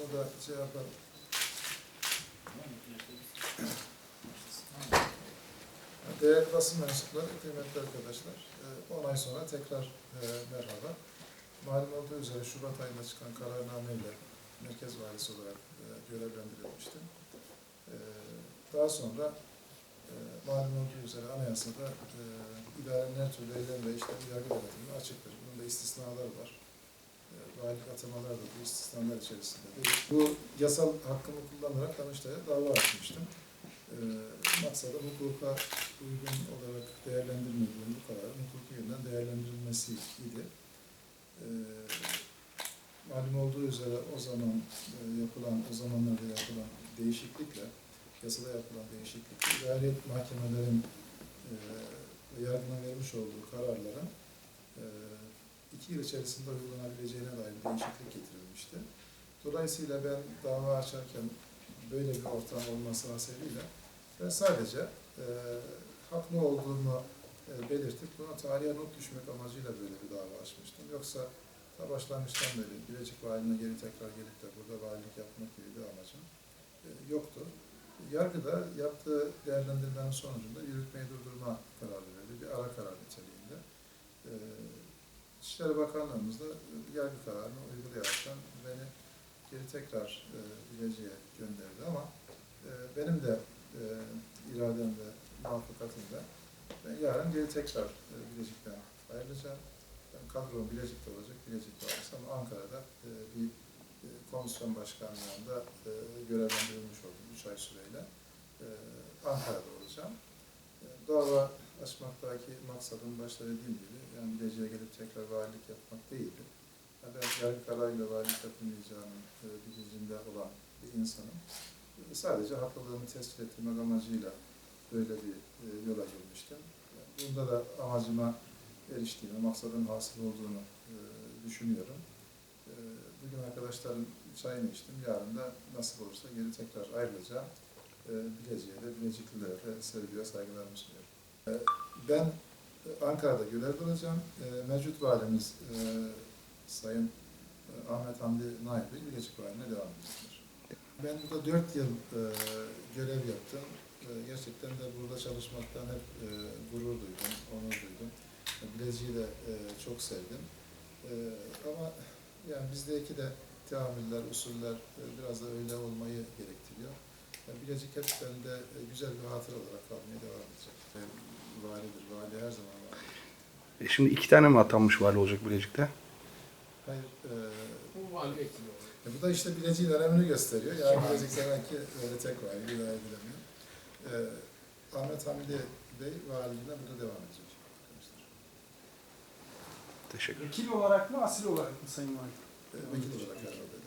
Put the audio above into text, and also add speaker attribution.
Speaker 1: Onu da şey yapalım. Değerli basın mensupları, kıymetli arkadaşlar, 10 ay sonra tekrar e, merhaba. Malum olduğu üzere Şubat ayında çıkan kararnameyle merkez valisi olarak e, görevlendirilmiştim. E, Daha sonra e, malum olduğu üzere anayasada e, idarenin her türlü eylem ve işlem yargı yönetimine açıktır. Bunun da istisnaları var. Valilik atamalar da bu istisnalar içerisinde değil. Bu yasal hakkımı kullanarak Danıştay'a dava açmıştım. E, maksadı hukuka uygun olarak değerlendirmediğim bu kararın hukuki yönden değerlendirilmesi idi. E, malum olduğu üzere o zaman e, yapılan, o zamanlarda yapılan değişiklikle, yasada yapılan değişiklikle idari mahkemelerin e, yargına vermiş olduğu kararların yıl içerisinde uygulanabileceğine dair bir değişiklik getirilmişti. Dolayısıyla ben dava açarken böyle bir ortam olması hasebiyle ben sadece e, haklı olduğumu e, belirtip buna tarihe not düşmek amacıyla böyle bir dava açmıştım. Yoksa ta başlangıçtan beri Bilecik Valiliğine geri tekrar gelip de burada valilik yapmak gibi bir amacım e, yoktu. Yargıda yaptığı değerlendirmenin sonucunda yürütmeyi durdurma kararı verdi. Bir ara karar niteliğinde. E, İçişleri Bakanlığımız da e, yargı kararını uygulayaraktan beni geri tekrar e, Bilecik'e gönderdi ama e, benim de e, iradem ve muvaffakatimle ben yarın geri tekrar e, Bilecik'ten ayrılacağım. Ben kadrom Bilecik'te olacak, Bilecik'te olacak ama Ankara'da e, bir e, komisyon başkanlığında e, görevlendirilmiş oldum 3 ay süreyle. E, Ankara'da olacağım. E, dava açmaktaki maksadım başta dediğim gibi yani Bilecik'e gelip tekrar valilik yapmak değildi. Ben yargı kararıyla valilik yapılmayacağının e, bilincinde olan bir insanım. E, Sadece haklılığımı tespit ettirmek amacıyla böyle bir e, yola girmiştim. Yani Bunda da amacıma eriştiğimi, maksadın hasıl olduğunu e, düşünüyorum. E, Bugün arkadaşların çayını içtim. Yarın da nasip olursa geri tekrar ayrılacağım. E, Bilecik'e de, Bileciklilere sevgi ve saygılarımı sunuyorum. E, Ben Ankara'da görev alacağım. E, Mevcut valimiz e, Sayın e, Ahmet Hamdi Naip Bey Bilecik Valiliğine devam edecekler. Ben burada dört yıl e, görev yaptım. Gerçekten de burada çalışmaktan hep gurur duydum, onur duydum. Bilecik'i de çok sevdim. Ama yani bizdeki de teamüller, usuller biraz da öyle olmayı gerektiriyor. Yani Bilecik hep bende güzel bir hatıra olarak kalmaya devam edecek. Validir, vali her zaman validir.
Speaker 2: E şimdi iki tane mi atanmış vali olacak Bilecik'te?
Speaker 1: Hayır, e,
Speaker 3: Bu vali ekliyor.
Speaker 1: E bu da işte Bilecik'in önemini gösteriyor. Yani Bilecik demek ki öyle tek var, bir daha edilemiyor. E, Ahmet Hamdi Bey valiliğine burada devam edecek arkadaşlar.
Speaker 2: Teşekkür
Speaker 4: Vekil olarak mı, asil olarak mı Sayın Valim?
Speaker 1: E, vekil olarak herhalde.